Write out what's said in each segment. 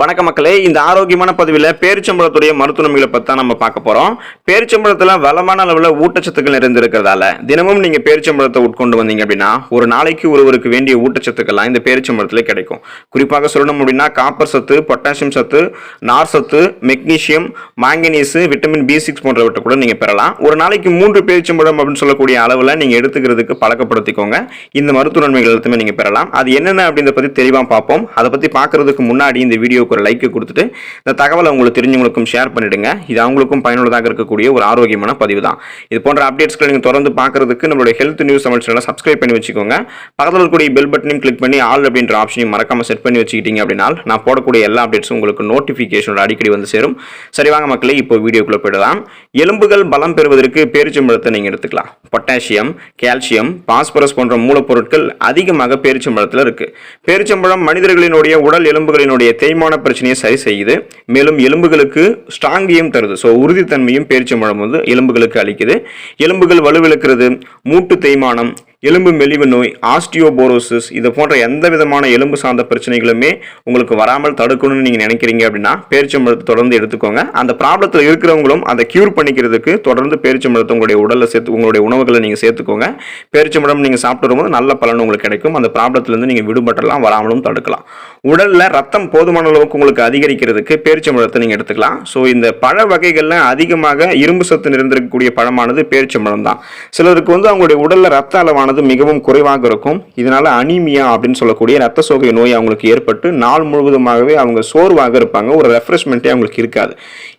வணக்க மக்களே இந்த ஆரோக்கியமான பதிவில் பேரிச்சம்பழத்துடைய மருத்துவ நன்மைகளை பற்றி தான் நம்ம பார்க்க போகிறோம் பேரிச்சம்பழத்தில் வளமான அளவில் ஊட்டச்சத்துக்கள் நிறைந்திருக்கிறதால தினமும் நீங்கள் பேரிச்சம்பழத்தை உட்கொண்டு வந்தீங்க அப்படின்னா ஒரு நாளைக்கு ஒருவருக்கு வேண்டிய ஊட்டச்சத்துக்கள்லாம் இந்த பேரிச்சம்பழத்தில் கிடைக்கும். குறிப்பாக சொல்லணும் அப்படின்னா காப்பர் சத்து பொட்டாசியம் சத்து நார் சத்து magnesium manganese vitamin B six போன்றவற்றை கூட நீங்கள் பெறலாம். ஒரு நாளைக்கு மூன்று பேரிச்சம்பழம் அப்படின்னு சொல்லக்கூடிய அளவில் நீங்கள் எடுத்துக்கிறதுக்கு பழக்கப்படுத்திக்கோங்க. இந்த மருத்துவ நன்மைகள் எல்லாத்தையுமே நீங்கள் பெறலாம். அது என்னென்ன அப்படின்றத பற்றி தெளிவாக பார்ப்போம். அதை பற்றி பார்க்கறதுக்கு முன்னாடி இந்த வீடியோ வீடியோக்கு ஒரு லைக் கொடுத்துட்டு இந்த தகவலை உங்களுக்கு தெரிஞ்சவங்களுக்கும் ஷேர் பண்ணிடுங்க. இது அவங்களுக்கும் பயனுள்ளதாக இருக்கக்கூடிய ஒரு ஆரோக்கியமான பதிவு தான். இது போன்ற அப்டேட்ஸ்களை நீங்கள் தொடர்ந்து பார்க்கறதுக்கு நம்மளுடைய ஹெல்த் நியூஸ் தமிழ் சேனலை சப்ஸ்கிரைப் பண்ணி வச்சுக்கோங்க. பக்கத்தில் இருக்கக்கூடிய பெல் பட்டனையும் கிளிக் பண்ணி ஆல் அப்படின்ற ஆப்ஷனையும் மறக்காம செட் பண்ணி வச்சுக்கிட்டீங்க அப்படின்னா நான் போடக்கூடிய எல்லா அப்டேட்ஸும் உங்களுக்கு நோட்டிஃபிகேஷனோட அடிக்கடி வந்து சேரும். சரி வாங்க மக்களே இப்போ வீடியோக்குள்ளே போயிடலாம். எலும்புகள் பலம் பெறுவதற்கு பேரிச்சம்பழத்தை நீங்கள் எடுத்துக்கலாம். பொட்டாசியம் கால்சியம் பாஸ்பரஸ் போன்ற மூலப்பொருட்கள் அதிகமாக பேரிச்சம்பழத்தில் இருக்கு. பேரிச்சம்பழம் மனிதர்களினுடைய உடல் எலும்புகளினுடைய தேய்மான பிரச்சனையை சரி செய்யுது. மேலும் எலும்புகளுக்கு ஸ்ட்ராங்கையும் தருது. ஸோ உறுதித்தன்மையும் பேரிச்சம்பழம் வந்து எலும்புகளுக்கு அளிக்குது. எலும்புகள் வலுவிழக்கிறது. மூட்டு தேய்மானம் எலும்பு மெலிவு நோய் ஆஸ்டியோபோரோசிஸ் இது போன்ற எந்த விதமான எலும்பு சார்ந்த பிரச்சனைகளுமே உங்களுக்கு வராமல் தடுக்கணும்னு நீங்கள் நினைக்கிறீங்க அப்படின்னா பேரிச்சம்பழத்தை தொடர்ந்து எடுத்துக்கோங்க. அந்த ப்ராப்ளத்தில் இருக்கிறவங்களும் அதை க்யூர் பண்ணிக்கிறதுக்கு தொடர்ந்து பேரிச்சம்பழத்தை உங்களுடைய உடலில் சேர்த்து உங்களுடைய உணவுகளை நீங்கள் சேர்த்துக்கோங்க. பேரிச்சம்பழம் நீங்கள் சாப்பிட்டு வரும்போது நல்ல பலன் உங்களுக்கு கிடைக்கும். அந்த ப்ராப்ளத்திலேருந்து நீங்கள் விடுபட்டலாம் வராமலும் தடுக்கலாம். உடலில் ரத்தம் போதுமான அளவுக்கு உங்களுக்கு அதிகரிக்கிறதுக்கு பேரிச்சம்பழத்தை நீங்கள் எடுத்துக்கலாம். ஸோ இந்த பழ வகைகளில் அதிகமாக இரும்பு சத்து நிறைந்திருக்கக்கூடிய பழமானது பேரிச்சம்பழம் தான் சிலருக்கு வந்து அவங்களுடைய உடலில் ரத்த அளவான ரத்தமானது மிகவும் குறைவாக இருக்கும். இதனால அனீமியா அப்படின்னு சொல்லக்கூடிய ரத்த சோகை நோய் அவங்களுக்கு ஏற்பட்டு நாள் முழுவதுமாகவே அவங்க சோர்வாக இருப்பாங்க. ஒரு ரெஃப்ரெஷ்மெண்ட்டே அவங்களுக்கு இருக்காது.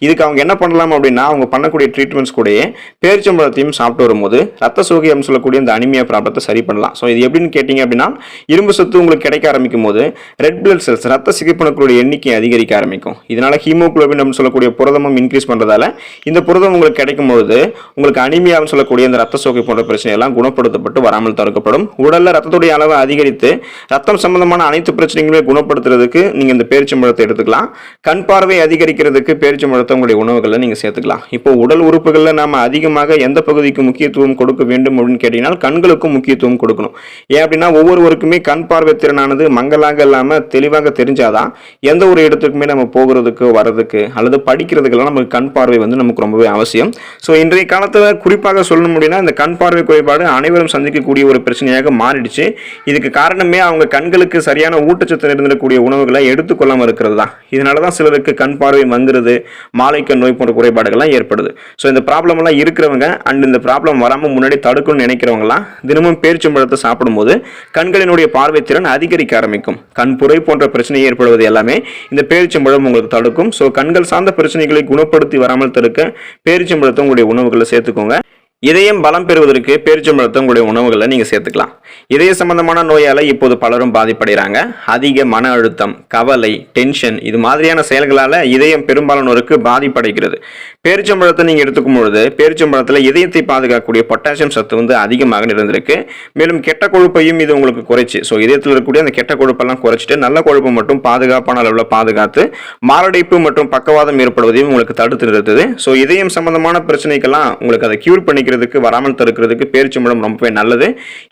இதுக்கு அவங்க என்ன பண்ணலாம் அப்படின்னா அவங்க பண்ணக்கூடிய ட்ரீட்மெண்ட்ஸ் கூடயே பேரிச்சம்பழத்தையும் சாப்பிட்டு வரும்போது ரத்த சோகை அப்படின்னு சொல்லக்கூடிய இந்த அனிமியா ப்ராப்ளத்தை சரி பண்ணலாம். ஸோ இது எப்படின்னு கேட்டிங்க அப்படின்னா இரும்பு சத்து உங்களுக்கு கிடைக்க ஆரம்பிக்கும் போது ரெட் பிளட் செல்ஸ் ரத்த சிகிப்பணுக்களுடைய எண்ணிக்கை அதிகரிக்க ஆரம்பிக்கும். இதனால ஹீமோகுளோபின் அப்படின்னு சொல்லக்கூடிய புரதமும் இன்க்ரீஸ் பண்ணுறதால இந்த புரதம் உங்களுக்கு கிடைக்கும் பொழுது உங்களுக்கு அனிமியான்னு சொல்லக்கூடிய இந்த ரத்த சோகை போன்ற பிரச்சனை எல்லாம் குணப்படுத்தப்பட்டு வராமல் தடுக்கப்படும். உடல்ல ரத்தத்துடைய அளவை அதிகரித்து ரத்தம் சம்பந்தமான அனைத்து பிரச்சனைகளையும் குணப்படுத்துறதுக்கு நீங்க இந்த பேரிச்சம்பழத்தை எடுத்துக்கலாம். கண் பார்வை அதிகரிக்கிறதுக்கு பேரிச்சம்பழத்தை உங்களுடைய உணவுகளில் நீங்க சேர்த்துக்கலாம். இப்போ உடல் உறுப்புகளில் நாம அதிகமாக எந்த பகுதிக்கு முக்கியத்துவம் கொடுக்க வேண்டும் அப்படின்னு கேட்டீங்கன்னா கண்களுக்கும் முக்கியத்துவம் கொடுக்கணும். ஏன் அப்படின்னா ஒவ்வொருவருக்குமே கண் பார்வை திறனானது மங்கலாக இல்லாம தெளிவாக தெரிஞ்சாதான் எந்த ஒரு இடத்துக்குமே நம்ம போகிறதுக்கு வர்றதுக்கு அல்லது படிக்கிறதுக்கெல்லாம் நமக்கு கண் பார்வை வந்து நமக்கு ரொம்பவே அவசியம். ஸோ இன்றைய காலத்தில் குறிப்பாக சொல்லணும் அப்படின்னா இந்த கண் பார்வை குறைபாடு அனைவரும் சந்திக்கக்கூடிய ஒரு பிரச்சனையாக மாறிடுச்சு. இதுக்கு காரணமே அவங்க கண்களுக்கு சரியான ஊட்டச்சத்து இருந்திருக்கக்கூடிய உணவுகளை எடுத்துக்கொள்ளாமல் இருக்கிறது தான் இதனால தான் சிலருக்கு கண் பார்வை மங்குறது மாலைக்கண் நோய் போன்ற குறைபாடுகள்லாம் ஏற்படுது. ஸோ இந்த ப்ராப்ளம் எல்லாம் இருக்கிறவங்க அண்ட் இந்த ப்ராப்ளம் வராமல் முன்னாடி தடுக்கணும்னு நினைக்கிறவங்களாம் தினமும் பேரிச்சம்பழத்தை சாப்பிடும்போது கண்களினுடைய பார்வை திறன் அதிகரிக்க ஆரம்பிக்கும். கண்புரை போன்ற பிரச்சனை ஏற்படுவது எல்லாமே இந்த பேரிச்சம்பழம் உங்களுக்கு தடுக்கும். ஸோ கண்கள் சார்ந்த பிரச்சனைகளை குணப்படுத்தி வராமல் தடுக்க பேரிச்சம்பழத்தை உங்களுடைய உணவுகளை சேர்த்துக்கோங்க. இதயம் பலம் பெறுவதற்கு பேரிச்சம்பழத்தை உங்களுடைய உணவுகளை நீங்கள் சேர்த்துக்கலாம். இதய சம்பந்தமான நோயால் இப்போது பலரும் பாதிப்படைகிறாங்க அதிக மன அழுத்தம் கவலை டென்ஷன் இது மாதிரியான செயல்களால் இதயம் பெரும்பாலானோருக்கு பாதிப்படைகிறது. பேரிச்சம்பழத்தை நீங்கள் எடுத்துக்கும் பொழுது பேரிச்சம்பழத்தில் இதயத்தை பாதுகாக்கக்கூடிய பொட்டாசியம் சத்து வந்து அதிகமாக நிறைந்திருக்கு. மேலும் கெட்ட கொழுப்பையும் இது உங்களுக்கு குறைச்சி ஸோ இதயத்தில் இருக்கக்கூடிய அந்த கெட்ட கொழுப்பெல்லாம் குறைச்சிட்டு நல்ல கொழுப்பு மட்டும் பாதுகாப்பான அளவில் பாதுகாத்து மாரடைப்பு மற்றும் பக்கவாதம் ஏற்படுவதையும் உங்களுக்கு தடுத்து நிறுத்துது. ஸோ இதயம் சம்பந்தமான பிரச்சனைக்கெல்லாம் உங்களுக்கு அதை க்யூர் பண்ணிக்க பண்ணிக்கிறதுக்கு வராமல் தடுக்கிறதுக்கு பேரிச்சம்பழம் ரொம்பவே நல்லது.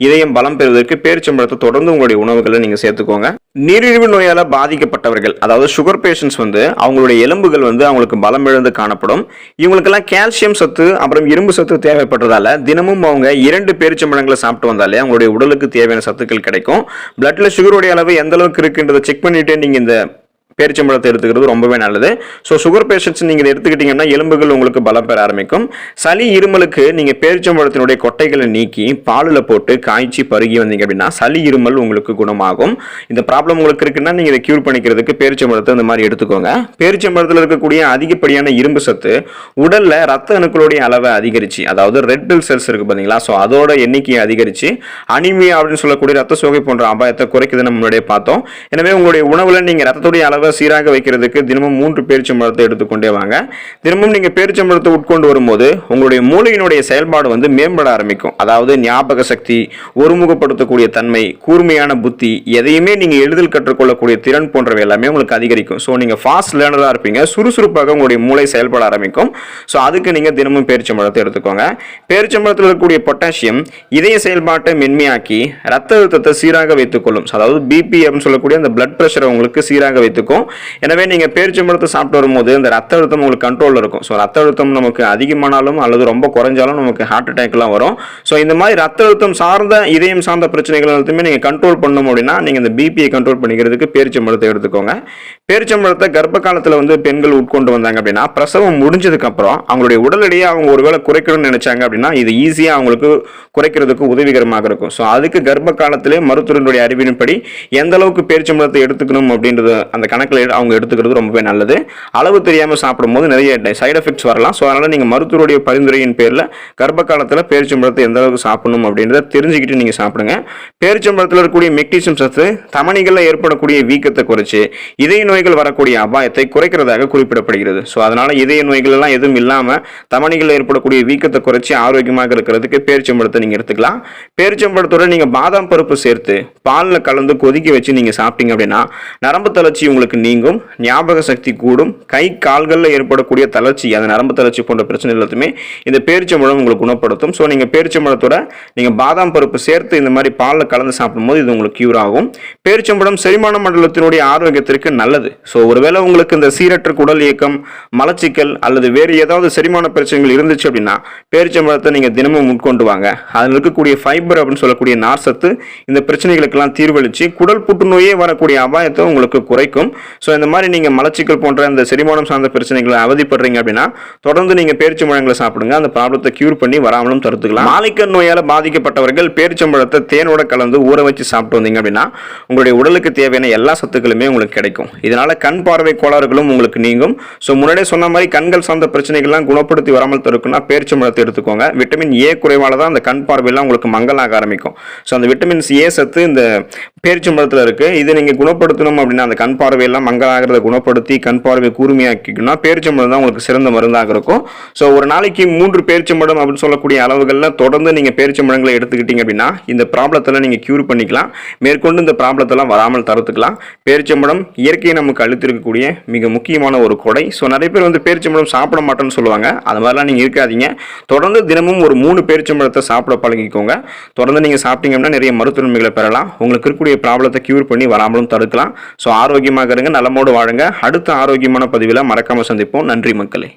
இதயம் பலம் பெறுவதற்கு பேரிச்சம்பழத்தை தொடர்ந்து உங்களுடைய உணவுகளை நீங்கள் சேர்த்துக்கோங்க. நீரிழிவு நோயால் பாதிக்கப்பட்டவர்கள் அதாவது சுகர் பேஷண்ட்ஸ் வந்து அவங்களுடைய எலும்புகள் வந்து அவங்களுக்கு பலம் இழந்து காணப்படும். இவங்களுக்கெல்லாம் கால்சியம் சத்து அப்புறம் இரும்பு சத்து தேவைப்படுறதால தினமும் அவங்க இரண்டு பேரிச்சம்பழங்களை சாப்பிட்டு வந்தாலே அவங்களுடைய உடலுக்கு தேவையான சத்துக்கள் கிடைக்கும். பிளட்ல சுகருடைய அளவு எந்த அளவுக்கு இருக்குன்றதை செக் பண்ணிட்டு நீங்க இந்த பேரிச்சம்பழத்தை எடுத்துக்கிறது ரொம்பவே நல்லது. ஸோ சுகர் பேஷண்ட்ஸ் நீங்கள் இதை எடுத்துக்கிட்டீங்கன்னா எலும்புகள் உங்களுக்கு பலம் பெற ஆரம்பிக்கும். சளி இருமலுக்கு நீங்கள் பேரிச்சம்பழத்தினுடைய கொட்டைகளை நீக்கி பாலில் போட்டு காய்ச்சி பருகி வந்தீங்க அப்படின்னா சளி இருமல் உங்களுக்கு குணமாகும். இந்த ப்ராப்ளம் உங்களுக்கு இருக்குன்னா நீங்கள் இதை க்யூர் பண்ணிக்கிறதுக்கு பேரிச்சம்பழத்தை இந்த மாதிரி எடுத்துக்கோங்க. பேரிச்சம்பழத்தில் இருக்கக்கூடிய அதிகப்படியான இரும்பு சத்து உடலில் ரத்த அணுக்களுடைய அளவை அதிகரிச்சு அதாவது ரெட் பில் செல்ஸ் இருக்கு பார்த்தீங்களா ஸோ அதோட எண்ணிக்கையை அதிகரிச்சு அனிமியா அப்படின்னு சொல்லக்கூடிய ரத்த சோகை போன்ற அபாயத்தை குறைக்குதுன்னு முன்னாடியே பார்த்தோம். எனவே உங்களுடைய உணவில் நீங்கள் ரத்தத்துடைய அளவை சீராக வைக்கிறதுக்கு தினமும் மூன்று பேரிச்சம்பழத்தை எடுத்துக்கொண்டே வாங்க. தினமும் நீங்கள் பேரிச்சம்பழத்தை உட்கொண்டு வரும்போது உங்களுடைய மூளையினுடைய செயல்பாடு வந்து மேம்பட ஆரம்பிக்கும். அதாவது ஞாபக சக்தி ஒருமுகப்படுத்தக்கூடிய தன்மை கூர்மையான புத்தி எதையுமே நீங்கள் எளிதில் கற்றுக்கொள்ளக்கூடிய திறன் போன்றவை எல்லாமே உங்களுக்கு அதிகரிக்கும். ஸோ நீங்கள் ஃபாஸ்ட் லேர்னராக இருப்பீங்க. சுறுசுறுப்பாக உங்களுடைய மூளை செயல்பட ஆரம்பிக்கும். ஸோ அதுக்கு நீங்கள் தினமும் பேரிச்சம்பழத்தை எடுத்துக்கோங்க. பேரிச்சம்பழத்தில் இருக்கக்கூடிய பொட்டாசியம் இதய செயல்பாட்டை மென்மையாக்கி ரத்த அழுத்தத்தை சீராக வைத்துக்கொள்ளும். அதாவது பிபி அப்படின்னு சொல்லக்கூடிய அந்த பிளட் ப்ரெஷரை உங்களுக்கு சீராக வைத்துக்கும். இருக்கும். எனவே நீங்கள் பேரிச்சம்பழத்தை சாப்பிட்டு வரும்போது இந்த ரத்த அழுத்தம் உங்களுக்கு கண்ட்ரோலில் இருக்கும். ஸோ ரத்த அழுத்தம் நமக்கு அதிகமானாலும் அல்லது ரொம்ப குறைஞ்சாலும் நமக்கு ஹார்ட் அட்டாக்லாம் வரும். ஸோ இந்த மாதிரி ரத்த அழுத்தம் சார்ந்த இதயம் சார்ந்த பிரச்சனைகள் எல்லாத்தையுமே நீங்கள் கண்ட்ரோல் பண்ணணும் அப்படின்னா நீங்கள் இந்த பிபியை கண்ட்ரோல் பண்ணிக்கிறதுக்கு பேரிச்சம்பழத்தை எடுத்துக்கோங்க. பேரிச்சம்பழத்தை கர்ப்ப காலத்தில் வந்து பெண்கள் உட்கொண்டு வந்தாங்க அப்படின்னா பிரசவம் முடிஞ்சதுக்கு அப்புறம் அவங்களுடைய உடல் எடையை அவங்க ஒருவேளை குறைக்கணும்னு நினைச்சாங்க அப்படின்னா இது ஈஸியாக அவங்களுக்கு குறைக்கிறதுக்கு உதவிகரமாக இருக்கும். ஸோ அதுக்கு கர்ப்ப காலத்திலே மருத்துவர்களுடைய அறிவின்படி எந்த அளவுக்கு பேரிச்சம்பழத்தை எடுத்துக்கணும் அப்படின்றது அந்த கணக்கில் அவங்க எடுத்துக்கிறது ரொம்பவே நல்லது. அளவு தெரியாமல் சாப்பிடும்போது நிறைய சைடு எஃபெக்ட்ஸ் வரலாம். ஸோ அதனால் நீங்கள் மருத்துவருடைய பரிந்துரையின் பேரில் கர்ப்ப காலத்தில் பேரிச்சம்பழத்தை எந்த அளவுக்கு சாப்பிடணும் அப்படின்றத தெரிஞ்சுக்கிட்டு நீங்கள் சாப்பிடுங்க. பேரிச்சம்பழத்தில் இருக்கக்கூடிய மெக்னீசியம் சத்து தமணிகளில் ஏற்படக்கூடிய வீக்கத்தை குறைச்சி இதய நோய்கள் வரக்கூடிய அபாயத்தை குறைக்கிறதாக குறிப்பிடப்படுகிறது. ஸோ அதனால் இதய நோய்கள் எல்லாம் எதுவும் இல்லாமல் தமணிகளில் ஏற்படக்கூடிய வீக்கத்தை குறைச்சி ஆரோக்கியமாக இருக்கிறதுக்கு பேரிச்சம்பழத்தை நீங்கள் எடுத்துக்கலாம். பேரிச்சம்பழத்தோட நீங்கள் பாதாம் பருப்பு சேர்த்து பாலில் கலந்து கொதிக்க வச்சு நீங்கள் சாப்பிட்டீங்க அப்படின்னா நரம்பு தளர்ச்சி உங்களுக்கு நீங்கும் ஞாபக சக்தி கூடும் கை கால்களில் ஏற்படக்கூடிய தளர்ச்சி அந்த நரம்பு தளர்ச்சி போன்ற பிரச்சனை எல்லாத்தையுமே இந்த பேரிச்சம்பழம் உங்களுக்கு குணப்படுத்தும். ஸோ நீங்கள் பேரிச்சம்பழத்தோட நீங்கள் பாதாம் பருப்பு சேர்த்து இந்த மாதிரி பாலில் கலந்து சாப்பிடும்போது இது உங்களுக்கு கியூர் ஆகும். பேரிச்சம்பழம் செரிமான மண்டலத்தினுடைய ஆரோக்கியத்திற்கு நல்லது. ஸோ ஒருவேளை உங்களுக்கு இந்த சீரற்ற குடல் இயக்கம் மலச்சிக்கல் அல்லது வேறு ஏதாவது செரிமான பிரச்சனைகள் இருந்துச்சு அப்படின்னா பேரிச்சம்பழத்தை நீங்கள் தினமும் உட்கொண்டு வாங்க. அதில் இருக்கக்கூடிய ஃபைபர் அப்படின்னு சொல்லக்கூடிய நார் சத்து இந்த பிரச்சனைகளுக்கெல்லாம் தீர்வளித்து குடல் புற்றுநோயே வரக்கூடிய அபாயத்தை உங்களுக்கு குறைக்கும். ஸோ இந்த மாதிரி நீங்கள் மலச்சிக்கல் போன்ற இந்த செரிமானம் சார்ந்த பிரச்சனைகளை அவதிப்படுறீங்க அப்படின்னா தொடர்ந்து நீங்கள் பேரிச்சம்பழங்களை சாப்பிடுங்க. அந்த ப்ராப்ளத்தை க்யூர் பண்ணி வராமலும் தடுத்துக்கலாம். மாலிக்கல் நோயால் பாதிக்கப்பட்டவர்கள் பேரிச்சம்பழத்தை தேனோட கலந்து ஊற வச்சு சாப்பிட்டு வந்தீங்க அப்படின்னா உங்களுடைய உடலுக்கு தேவையான எல்லா சத்துக்களுமே உங்களுக்கு கிடைக்கும். இதனால கண் பார்வை கோளாறுகளும் உங்களுக்கு நீங்கும். ஸோ முன்னாடியே சொன்ன மாதிரி கண்கள் சார்ந்த பிரச்சனைகள்லாம் குணப்படுத்தி வராமல் தடுக்குன்னா பேரிச்சம்பழத்தை எடுத்துக்கோங்க. விட்டமின் ஏ குறைவால தான் அந்த கண் பார்வையெல்லாம் உங்களுக்கு மங்கலாக ஆரம்பிக்கும். ஸோ அந்த விட்டமின்ஸ் ஏ சத்து இந்த பேரிச்சம்பழத்தில் இருக்கு. இதை நீங்கள் குணப்படுத்தணும் அப்படின்னா அந்த கண் எல்லாம் மங்களாகிறத குணப்படுத்தி கண் பார்வை கூர்மையாக்கிக்கணும்னா பேரிச்சம்பழம் தான் உங்களுக்கு சிறந்த மருந்தாக இருக்கும். ஸோ ஒரு நாளைக்கு மூன்று பேரிச்சம்பழம் அப்படின்னு சொல்லக்கூடிய அளவுகளில் தொடர்ந்து நீங்கள் பேரிச்சம்பழங்களை எடுத்துக்கிட்டீங்க அப்படின்னா இந்த ப்ராப்ளத்தெல்லாம் நீங்கள் க்யூர் பண்ணிக்கலாம். மேற்கொண்டு இந்த ப்ராப்ளத்தெல்லாம் வராமல் தடுத்துக்கலாம். பேரிச்சம்பழம் இயற்கையை நமக்கு அழுத்திருக்கக்கூடிய மிக முக்கியமான ஒரு கொடை. ஸோ நிறைய பேர் வந்து பேரிச்சம்பழம் சாப்பிட மாட்டோம்னு சொல்லுவாங்க. அது மாதிரிலாம் நீங்கள் இருக்காதீங்க. தொடர்ந்து தினமும் ஒரு மூணு பேரிச்சம்பழத்தை சாப்பிட பழகிக்கோங்க. தொடர்ந்து நீங்கள் சாப்பிட்டீங்க அப்படின்னா நிறைய மருத்துவ நன்மைகளை பெறலாம். உங்களுக்கு இருக்கக்கூடிய ப்ராப்ளத்தை க்யூர் பண்ணி வராமலும் தடுக்கலாம். ஸோ ஆரோக்கியமாக இருங்க நலமோடு வாழுங்க. அடுத்த ஆரோக்கியமான பதிவில் மறக்காமல் சந்திப்போம். நன்றி மக்களே.